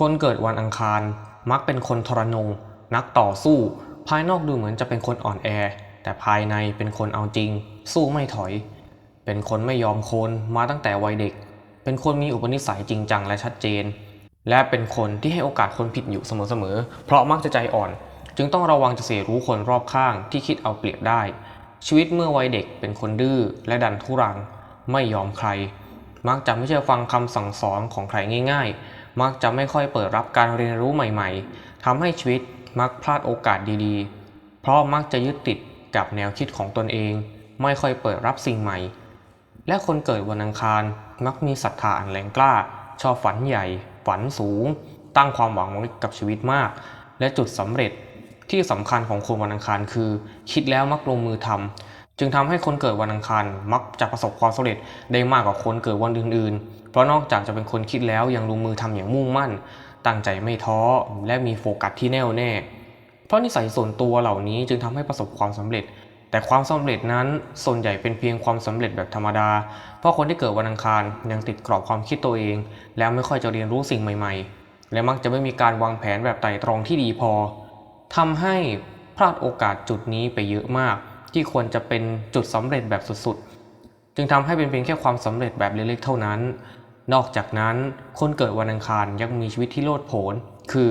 คนเกิดวันอังคาร มักเป็นคนทรนง นักต่อสู้ ภายนอกดูเหมือนจะเป็นคนอ่อนแอ แต่ภายในเป็นคนเอาจริง สู้ไม่ถอย เป็นคนไม่ยอมคนมาตั้งแต่วัยเด็ก เป็นคนมีอุปนิสัยจริงจังและชัดเจน และเป็นคนที่ให้โอกาสคนผิดอยู่เสมอๆ เพราะมักจะใจอ่อน จึงต้องระวังจะเสียรู้คนรอบข้างที่คิดเอาเปรียบได้ ชีวิตเมื่อวัยเด็กเป็นคนดื้อและดันทุรัง ไม่ยอมใคร มักจะไม่เชื่อฟังคำสั่งสอนของใครง่าย ๆ มักจะไม่ค่อยเปิดรับการเรียนรู้ใหม่ ๆ ทำให้ชีวิตมักพลาดโอกาสดีๆ เพราะมักจะยึดติดกับแนวคิดของตนเอง ไม่ค่อยเปิดรับสิ่งใหม่ และคนเกิดวันอังคารมักมีศรัทธาอันแรงกล้า ชอบฝันใหญ่ ฝันสูง ตั้งความหวังไว้กับชีวิตมาก และจุดสำเร็จที่สำคัญของคนวันอังคารคือ คิดแล้วมักลงมือทำ จึงทำให้คนเกิดวันอังคารมักจะประสบความสำเร็จได้มากกว่าคนเกิดวันอื่นๆ เพราะนอกจากจะเป็นคนคิดแล้วยังลงมือทำอย่างมุ่งมั่น ตั้งใจไม่ท้อและมีโฟกัสที่แน่วแน่ เพราะนิสัยส่วนตัวเหล่านี้จึงทำให้ประสบความสำเร็จ แต่ความสำเร็จนั้นส่วนใหญ่เป็นเพียงความสำเร็จแบบธรรมดา เพราะคนที่เกิดวันอังคารยังติดกรอบความคิดตัวเอง แล้วไม่ค่อยจะเรียนรู้สิ่งใหม่ ๆ และมักจะไม่มีการวางแผนแบบไตร่ตรองที่ดีพอทำให้พลาดโอกาสจุดนี้ไปเยอะมาก ที่ควรจะเป็นจุดสำเร็จแบบสุดๆ จึงทำให้เป็นเพียงแค่ความสำเร็จแบบเล็กๆเท่านั้น นอกจากนั้นคนเกิดวันอังคารยังมีชีวิตที่โลดโผน คือ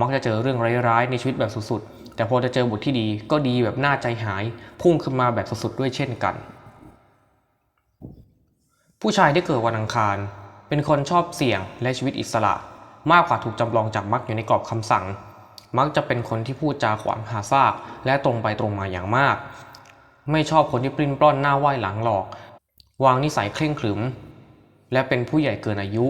มักจะเจอเรื่องร้ายๆในชีวิตแบบสุดๆ แต่พอจะเจอบทที่ดีก็ดีแบบน่าใจหาย พุ่งขึ้นมาแบบสุดๆด้วยเช่นกัน ผู้ชายที่เกิดวันอังคาร เป็นคนชอบเสี่ยงและชีวิตอิสระ มากกว่าถูกจำลองจับมักอยู่ในกรอบคำสั่งมักจะเป็นคนที่พูดจาขวางหาซากและตรงไปตรงมาอย่างมาก ไม่ชอบคนที่ปลิ้นปล้อนหน้าไหว้หลังหลอก วางนิสัยเคร่งขรึม และเป็นผู้ใหญ่เกินอายุ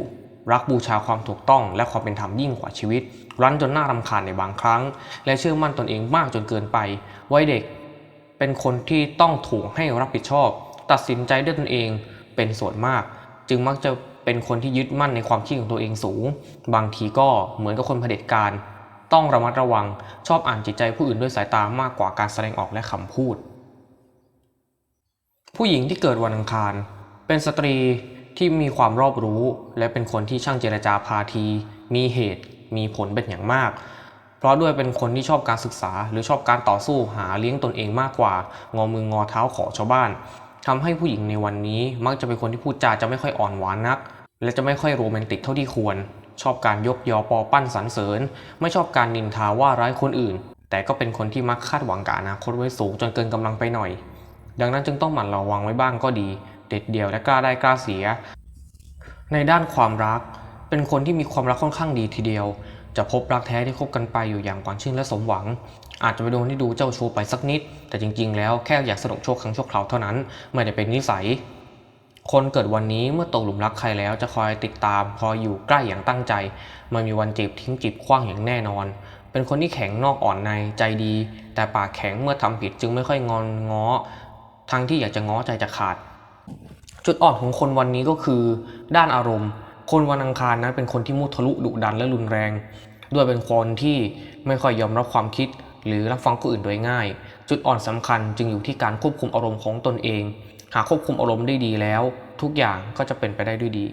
รักบูชาความถูกต้อง และความเป็นธรรมยิ่งกว่าชีวิต รั้นจนหน่ารำคาญในบางครั้ง และเชื่อมั่นตนเองมากจนเกินไป ไวัยเด็ก เป็นคนที่ต้องถูกให้รับผิดชอบ ตัดสินใจด้วยตนเองเป็นส่วนมาก จึงมักจะเป็นคนที่ยึดมั่นในความคิดของตัวเองสูง บางทีก็เหมือนกับคนเผด็จการ ต้องระมัดระวังชอบอ่านจิตใจผู้อื่นด้วยสายตามากกว่าการแสดงออกและคำพูด ผู้หญิงที่เกิดวันอังคาร เป็นสตรีที่มีความรอบรู้ และเป็นคนที่ช่างเจรจาพาที มีเหตุ มีผลเป็นอย่างมาก เพราะด้วยเป็นคนที่ชอบการศึกษา หรือชอบการต่อสู้หาเลี้ยงตนเองมากกว่า งอมืองอเท้าขอชาวบ้านทำให้ผู้หญิงในวันนี้มักจะเป็นคนที่พูดจาจะไม่ค่อยอ่อนหวานนัก และจะไม่ค่อยโรแมนติกเท่าที่ควร ชอบการยกยอปอปั้นสรรเสริญ ไม่ชอบการนินทาว่าร้ายคนอื่น แต่ก็เป็นคนที่มักคาดหวังกับอนาคตไว้สูงจนเกินกำลังไปหน่อย ดังนั้นจึงต้องหมั่นระวังไว้บ้างก็ดี เด็ดเดี่ยวและกล้าได้กล้าเสีย ในด้านความรัก เป็นคนที่มีความรักค่อนข้างดีทีเดียว จะพบรักแท้ที่คบกันไปอยู่อย่างหวานชื่นและสมหวัง อาจจะไปโดนที่ดูเจ้าชู้ไปสักนิด แต่จริง ๆ แล้วแค่อยากสนุกโชคครั้งชั่วคราวเท่านั้นไม่ได้เป็นนิสัยคนเกิดวันนี้เมื่อตกหลุมรักใครแล้วจะคอยติดตามคอยอยู่ใกล้อย่างตั้งใจไม่มีวันจีบทิ้งจีบขว้างอย่างแน่นอน เป็นคนที่แข็งนอกอ่อนในใจดี แต่ปากแข็งเมื่อทำผิดจึงไม่ค่อยงอนง้อ ทั้งที่อยากจะง้อใจจะขาด จุดอ่อนของคนวันนี้ก็คือ ด้านอารมณ์ คนวันอังคารนั้นเป็นคนที่มุทะลุดุดันและรุนแรง ด้วยเป็นคนที่ไม่ค่อยยอมรับความคิด หรือรับฟังคนอื่นโดยง่าย จุดอ่อนสำคัญจึงอยู่ที่การควบคุมอารมณ์ของตนเอง หากควบคุมอารมณ์ได้ดีแล้ว ทุกอย่างก็จะเป็นไปได้ด้วยดี